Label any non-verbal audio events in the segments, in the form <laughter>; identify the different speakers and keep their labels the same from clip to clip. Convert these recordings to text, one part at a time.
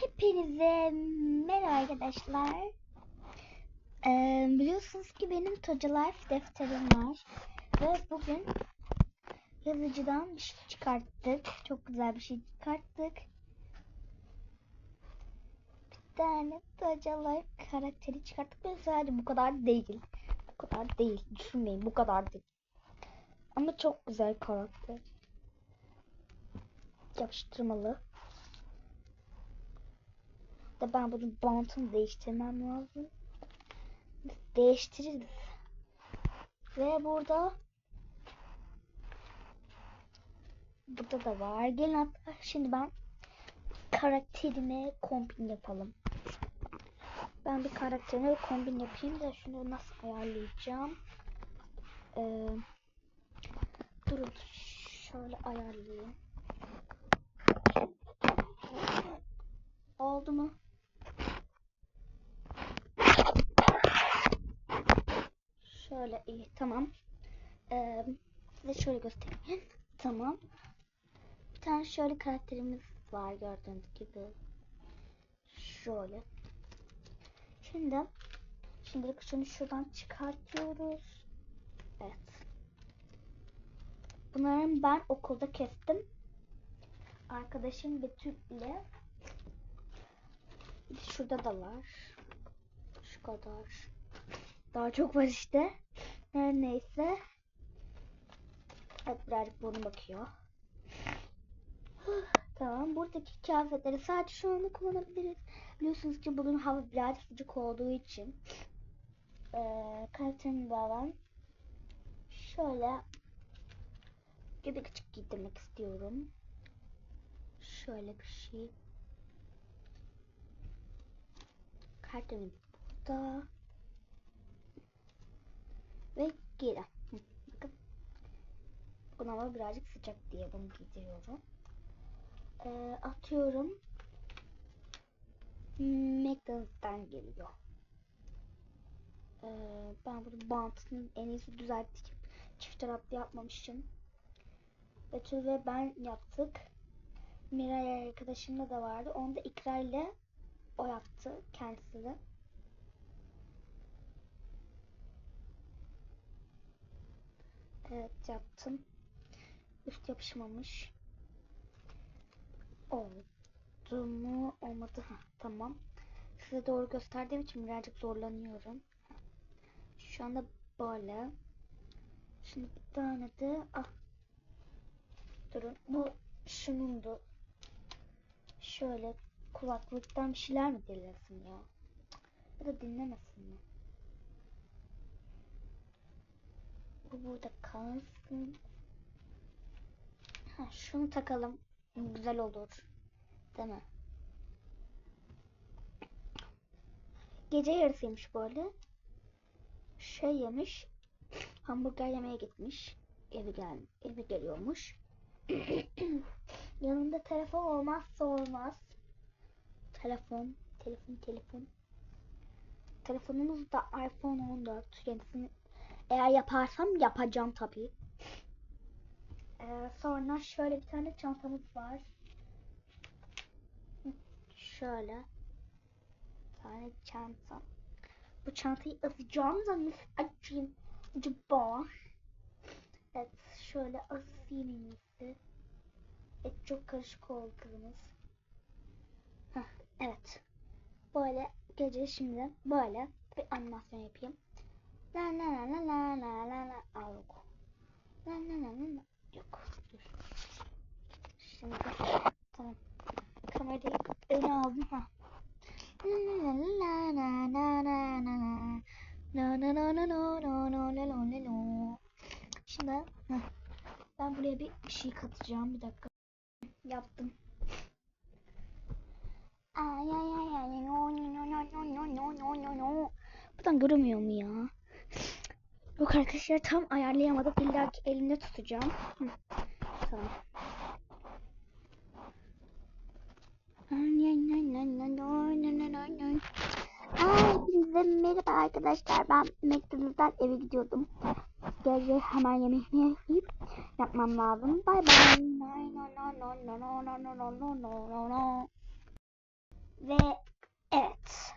Speaker 1: Hepinize merhaba arkadaşlar. Ee, biliyorsunuz ki benim Toca Life defterim var. Ve bugün yazıcıdan bir şey çıkarttık. Çok güzel bir şey çıkarttık. Bir tane Toca Life karakteri çıkarttık. Ve sadece bu kadar değil. Bu kadar değil. Düşünmeyin bu kadar değil. Ama çok güzel karakter. Yapıştırmalı da ben bunun bantını değiştirmem lazım. Değiştiririz. Ve burada burada da var. Gelin hatta şimdi ben karakterime kombin yapalım. Ben bir karakterime bir kombin yapayım da şunu nasıl ayarlayacağım? Ee, durun şöyle ayarlayayım. Oldu mu? Şöyle iyi tamam. Ee, size şöyle göstereyim. <laughs> Tamam. Bir tane şöyle karakterimiz var gördüğünüz gibi. Şöyle. Şimdi şimdilik şunu şuradan çıkartıyoruz. Evet. Bunların ben okulda kestim. Arkadaşım Betül ile şurada da var. Şu kadar. Daha çok var işte. Her neyse. Evet birazcık burnu bakıyor. tamam. Buradaki kıyafetleri sadece şu anda kullanabiliriz. Biliyorsunuz ki bugün hava birazcık sıcak olduğu için. Ee, kalitemi ben şöyle gibi küçük giydirmek istiyorum. Şöyle bir şey. Kartımız burada. Ve geri. Bakın. Buna ama birazcık sıcak diye bunu giydiriyorum. Ee, atıyorum. McDonald's'tan geliyor. Ee, ben bunu bantını en iyisi düzelteceğim. Çift taraflı yapmamışım. Betül ve ben yaptık. Miray arkadaşımda da vardı. Onu da İkra ile o yaptı kendisi de. Evet yaptım. Üst yapışmamış. Oldu mu? Olmadı. Heh, tamam. Size doğru gösterdiğim için birazcık zorlanıyorum. Şu anda böyle. Şimdi bir tane de ah. Durun. Bu şunundu. Şöyle kulaklıktan bir şeyler mi dinlesin ya? Ya da dinlemesin mi? Bu burada kalsın. Ha, şunu takalım. Güzel olur. Değil mi? Gece yarısıymış böyle. Şey yemiş. Hamburger yemeye gitmiş. Evi gel evi geliyormuş. <clears throat> Yanında telefon olmazsa olmaz. Telefon, telefon, telefon. Telefonumuz da iPhone 14. Yenisini eğer yaparsam yapacağım tabii. Ee, sonra şöyle bir tane çantamız var. Şöyle. Bir tane çanta. Bu çantayı asacağım nasıl açayım acaba? Evet şöyle asayım en. Evet çok karışık oldunuz. Heh, evet. Böyle gece şimdi böyle bir animasyon yapayım. La la la la la la la la Aa, yok. La la la la la yok. Dur. Şimdi tamam. Kamerayı öne aldım ha. La la la la la la la la. La la la la la la la la la la la. Şimdi heh, ben buraya bir şey katacağım bir dakika. Yaptım. Ay ay ay ay no no no no no no no no no. Buradan göremiyor mu ya? Yok arkadaşlar tam ayarlayamadım. İlla ki elimde tutacağım. Hı. Tamam. Merhaba arkadaşlar. Ben McDonald's'tan eve gidiyordum. Gece hemen yemeğimi yiyip yapmam lazım. Bay bay. Ve evet.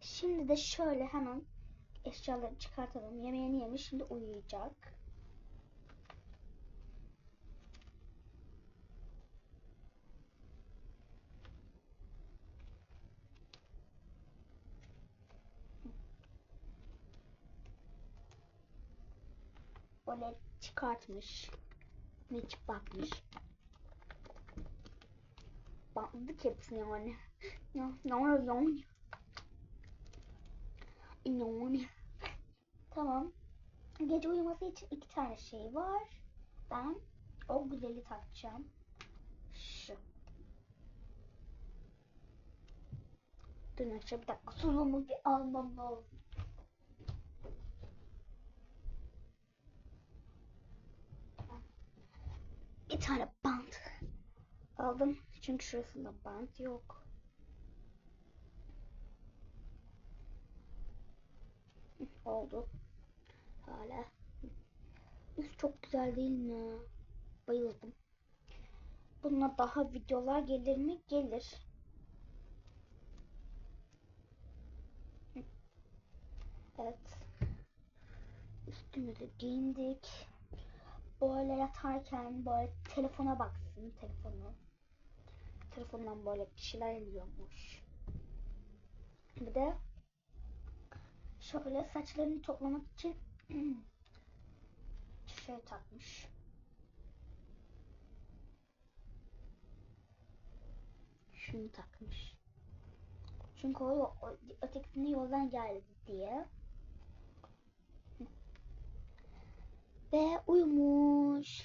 Speaker 1: Şimdi de şöyle hemen eşyaları çıkartalım. Yemeğini yemiş. Şimdi uyuyacak. Böyle çıkartmış. Ne bakmış. Bantladık hepsini yani. Ya, yani, yani. Yani. Tamam. Gece uyuması için iki tane şey var. Ben o güzeli takacağım. Şu. Dur Nakşa bir dakika. Sulumu bir almam lazım. Bir tane bant aldım. Çünkü şurasında bant yok. Oldu. Hala. Üf çok güzel değil mi? Bayıldım. Bununla daha videolar gelir mi? Gelir. Evet. Üstümüzü giyindik. Böyle yatarken böyle telefona baksın telefonu. Telefondan böyle bir şeyler izliyormuş. Bir de şöyle saçlarını toplamak için şey takmış. Şunu takmış. Çünkü o, o ötekisini yoldan geldi diye. Ve uyumuş.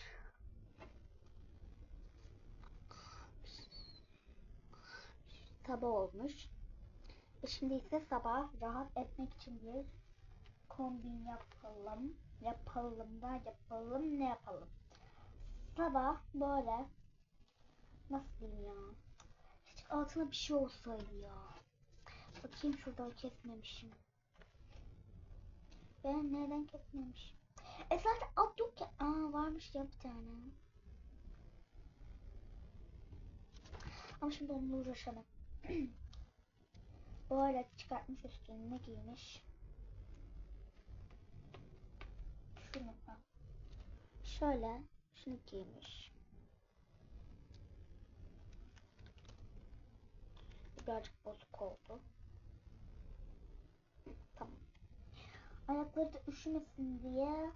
Speaker 1: Sabah olmuş. E şimdi ise sabah rahat etmek için bir kombin yapalım. Yapalım da yapalım ne yapalım. Sabah böyle nasıl diyeyim ya. Hiç altına bir şey olsaydı ya. Bakayım şurada kesmemişim. Ben neden kesmemişim? E zaten alt yok ya. Aa varmış ya bir tane. Ama şimdi onunla uğraşamam. <clears throat> Böyle çıkartmış üstüne giymiş. Ha. Şöyle şunu giymiş. Birazcık bozuk oldu. Tamam. Ayakları da üşümesin diye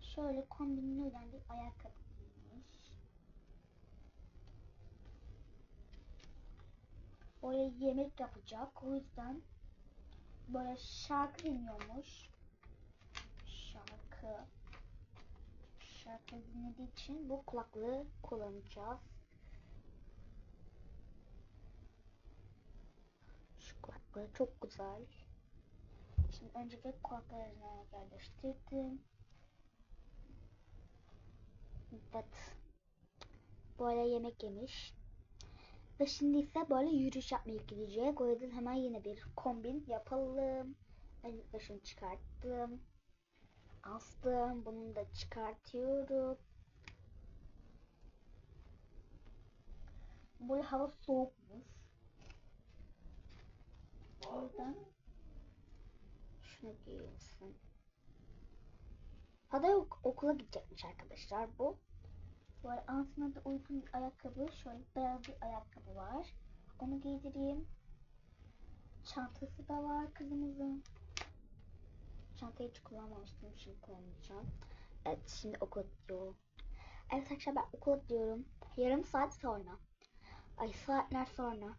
Speaker 1: şöyle kombinli olan bir ayakkabı giymiş. Böyle yemek yapacak. O yüzden böyle şarkı dinliyormuş. Şarkı. Şarkı dinlediği için bu kulaklığı kullanacağız. Şu kulaklığı çok güzel. Şimdi öncelikle kulaklarına yerleştirdim. Evet. Böyle yemek yemiş. Ve şimdi ise böyle yürüyüş yapmaya gidecek. O yüzden hemen yine bir kombin yapalım. Ben başını çıkarttım. Astım. Bunu da çıkartıyorum. Böyle hava soğukmuş. O yüzden şunu giyinsin. Hadi ok- okula gidecekmiş arkadaşlar bu. Böyle altına da uygun bir ayakkabı. Şöyle beyaz bir ayakkabı var. Onu giydireyim. Çantası da var kızımızın. Çantayı hiç kullanmamıştım. Şimdi kullanacağım. Evet şimdi okula gidiyorum. Evet arkadaşlar ben okula gidiyorum. Yarım saat sonra. Ay saatler sonra.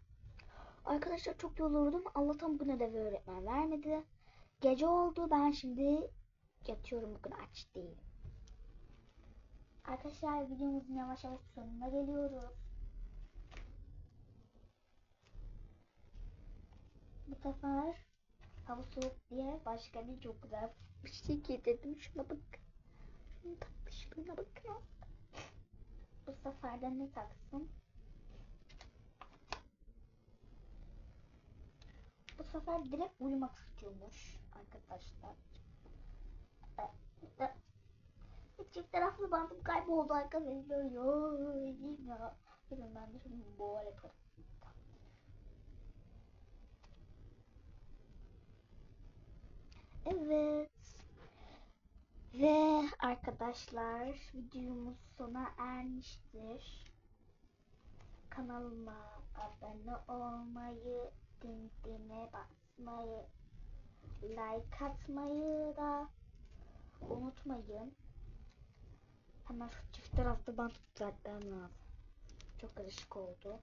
Speaker 1: Arkadaşlar çok yoruldum. Allah'tan bugün ödevi öğretmen vermedi. Gece oldu. Ben şimdi yatıyorum. Bugün aç değilim. Arkadaşlar videomuzun yavaş yavaş sonuna geliyoruz. Bu sefer hava soğuk diye başka bir çok güzel bir şey getirdim. Şuna bak. Şunu takmışlığına bakın. Bu sefer de ne taksın? Bu sefer direkt uyumak istiyormuş arkadaşlar. Çift taraflı bandım kayboldu arkadaşlar. Ya, ya. Durun ben de şimdi böyle yaparım. Evet. Ve arkadaşlar videomuz sona ermiştir. Kanalıma abone olmayı, dindine basmayı, like atmayı da unutmayın. Hemen şu çift taraflı bant düzeltmem lazım. Çok karışık oldu.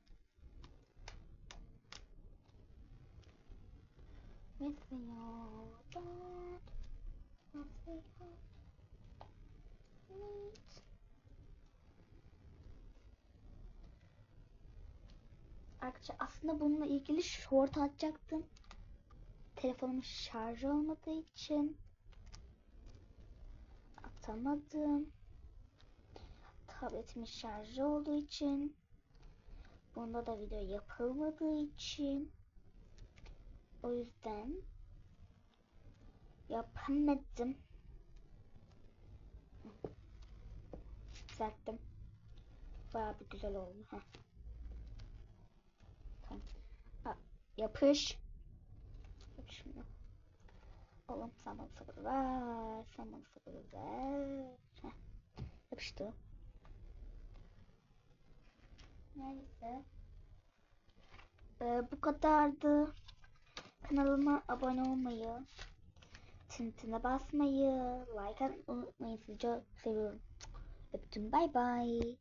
Speaker 1: Arkadaşlar aslında bununla ilgili short atacaktım. Telefonum şarj olmadığı için atamadım. Tabletimin şarjı olduğu için bunda da video yapılmadığı için o yüzden yapamadım. Düzelttim. Bayağı bir güzel oldu. Heh. Tamam. Yapış. Yap şunu. Oğlum sen bana sabır ver. Sen bana ver. Heh. Yapıştı. Neyse. Ee, bu kadardı. Kanalıma abone olmayı, tintine basmayı, like atmayı unutmayın. Sizi çok seviyorum. Öptüm. Bay bay.